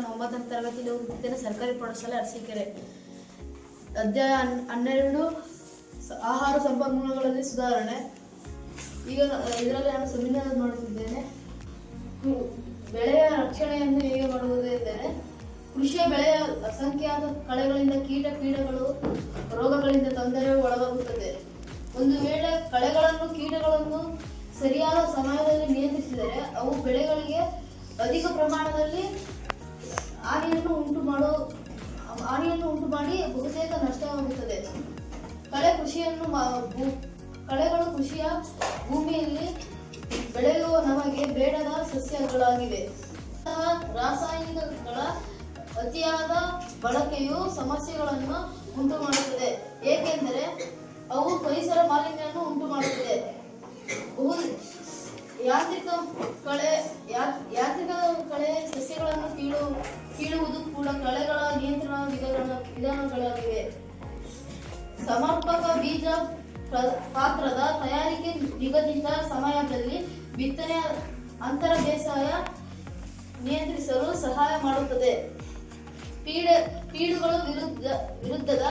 ಮಾಡುತ್ತಿದ್ದೇನೆ ಸರ್ಕಾರಿ ಪ್ರೌಢಶಾಲೆ ಅರಸೀಕೆರೆ. ಅಧ್ಯಾಯ ಹನ್- ಹನ್ನೆರಡು ಆಹಾರ ಸಂಪನ್ಮೂಲಗಳಲ್ಲಿ ಸುಧಾರಣೆ. ಈಗ ಇದರಲ್ಲಿ ನಾನು ಸೆಮಿನಾರ್ ಮಾಡುತ್ತಿದ್ದೇನೆ. ಬೆಳೆಯ ರಕ್ಷಣೆಯನ್ನು ಹೇಗೆ ಮಾಡುವುದು ಎಂದರೆ ಕೃಷಿಯ ಬೆಳೆಯ ಅಸಂಖ್ಯಾತ ಕಳೆಗಳಿಂದ ಕೀಟ ಕೀಟಗಳು, ರೋಗಗಳಿಂದ ತೊಂದರೆ ಒಳಗಾಗುತ್ತದೆ. ಒಂದು ವೇಳೆ ಕಳೆಗಳನ್ನು, ಕೀಟಗಳನ್ನು ಸರಿಯಾದ ಸಮಯದಲ್ಲಿ ನಿಯಂತ್ರಿಸಿದರೆ, ಅವು ಬೆಳೆಗಳಿಗೆ ಅಧಿಕ ಪ್ರಮಾಣದಲ್ಲಿ ಹಾನಿಯನ್ನು ಉಂಟು ಮಾಡಿ ಬಹುತೇಕ ನಷ್ಟವಾಗುತ್ತದೆ. ಕಳೆ ಕೃಷಿಯನ್ನು ಕಳೆಗಳು ಕೃಷಿಯ ಭೂಮಿಯಲ್ಲಿ ಬೆಳೆಯುವ ನಮಗೆ ಬೇಡದ ಸಸ್ಯಗಳಾಗಿವೆ. ರಾಸಾಯನಿಕಗಳ ಅತಿಯಾದ ಬಳಕೆಯು ಸಮಸ್ಯೆಗಳನ್ನು ಉಂಟು ಮಾಡುತ್ತದೆ ಏಕೆಂದರೆ ಅವು ಪರಿಸರ ಮಾಲಿನ್ಯವನ್ನು ಉಂಟು ಮಾಡುತ್ತದೆ ಯಾಂತ್ರಿಕ ಕಳೆ ಯಾಂತ್ರಿಕ ಕಳೆ ವಿಧಾನಗಳಾಗಿವೆ. ಸಮರ್ಪಕ ಬೀಜ ಪಾತ್ರದ ತಯಾರಿಕೆ ನಿಗದಿತ ಸಮಯದಲ್ಲಿ ಬಿತ್ತನೆ ಅಂತರ ಬೇಸಾಯ ನಿಯಂತ್ರಿಸಲು ಸಹಾಯ ಮಾಡುತ್ತದೆ. ಪೀಡ, ಪೀಡುಗಳ ವಿರುದ್ಧ, ವಿರುದ್ಧದ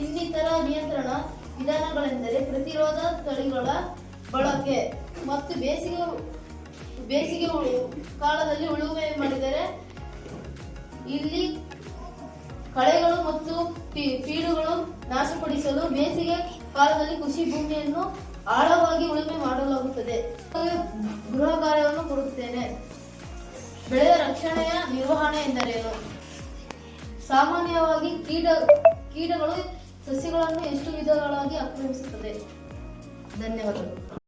ಇನ್ನಿತರ ನಿಯಂತ್ರಣ ವಿಧಾನಗಳೆಂದರೆ ಪ್ರತಿರೋಧ ತಳಿಗಳ ಬಳಕೆ ಮತ್ತು ಬೇಸಿಗೆ ಬೇಸಿಗೆ ಉಳು- ಕಾಲದಲ್ಲಿ ಉಳುಮೆ ಮಾಡಿದರೆ ಇಲ್ಲಿ ಕಳೆಗಳು ಮತ್ತು ಪೀಡುಗಳು ನಾಶಪಡಿಸಲು ಬೇಸಿಗೆ ಕಾಲದಲ್ಲಿ ಕೃಷಿ ಭೂಮಿಯನ್ನು ಆಳವಾಗಿ ಉಳುಮೆ ಮಾಡಲಾಗುತ್ತದೆ. ಗೃಹ ಕಾರ್ಯವನ್ನು ಕೊಡುತ್ತೇನೆ. ಬೆಳೆಯ ರಕ್ಷಣೆಯ ನಿರ್ವಹಣೆ ಎಂದರೇನು? ಸಾಮಾನ್ಯವಾಗಿ ಕೀಟ, ಕೀಟಗಳು ಸಸ್ಯಗಳನ್ನು ಎಷ್ಟು ವಿಧಗಳಾಗಿ ಆಕ್ರಮಿಸುತ್ತದೆ? ಧನ್ಯವಾದಗಳು.